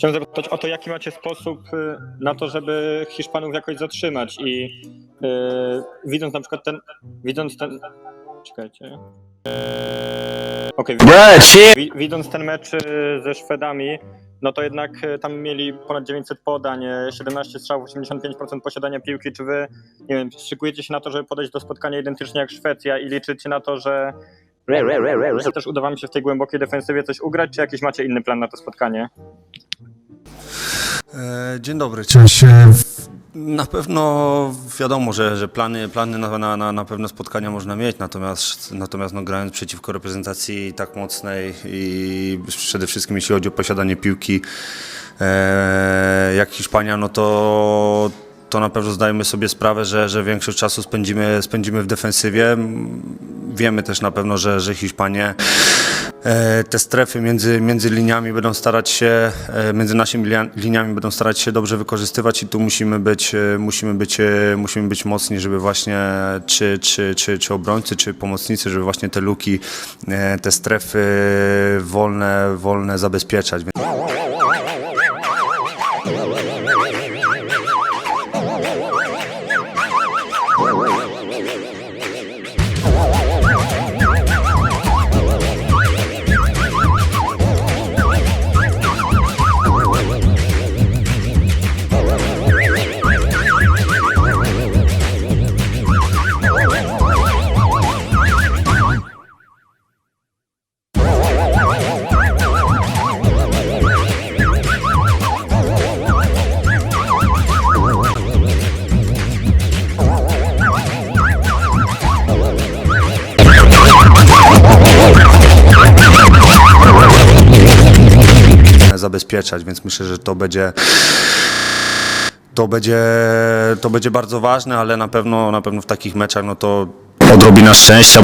Chciałem zapytać o to, jaki macie sposób y, na to, żeby Hiszpanów jakoś zatrzymać i y, widząc na przykład ten, widząc ten, czekajcie. Okej, wi- widząc ten mecz y, ze Szwedami, no to jednak y, tam mieli ponad 900 podań, y, 17 strzałów, 85% posiadania piłki. Czy wy, nie wiem, szykujecie się na to, żeby podejść do spotkania identycznie jak Szwecja i liczycie na to, że że też uda wam się w tej głębokiej defensywie coś ugrać, czy jakiś macie inny plan na to spotkanie? E, Dzień dobry, cześć. Na pewno wiadomo, że, że plany, plany na, na, na, pewne spotkania można mieć, natomiast, natomiast no, grając przeciwko reprezentacji tak mocnej i przede wszystkim jeśli chodzi o posiadanie piłki e, jak Hiszpania, no to, to na pewno zdajemy sobie sprawę, że, że większość czasu spędzimy, spędzimy w defensywie. Wiemy też na pewno, że, że Hiszpanie te strefy między, między liniami będą starać się, e, między naszymi linia- liniami będą starać się dobrze wykorzystywać i tu musimy być, e, musimy być, e, musimy być mocni, żeby właśnie czy, czy, czy, czy obrońcy, czy pomocnicy, żeby właśnie te luki, e, te strefy wolne, wolne zabezpieczać. Zabezpieczać, więc myślę, że to będzie to będzie, to będzie bardzo ważne, ale na pewno, na pewno w takich meczach no to odrobina szczęścia,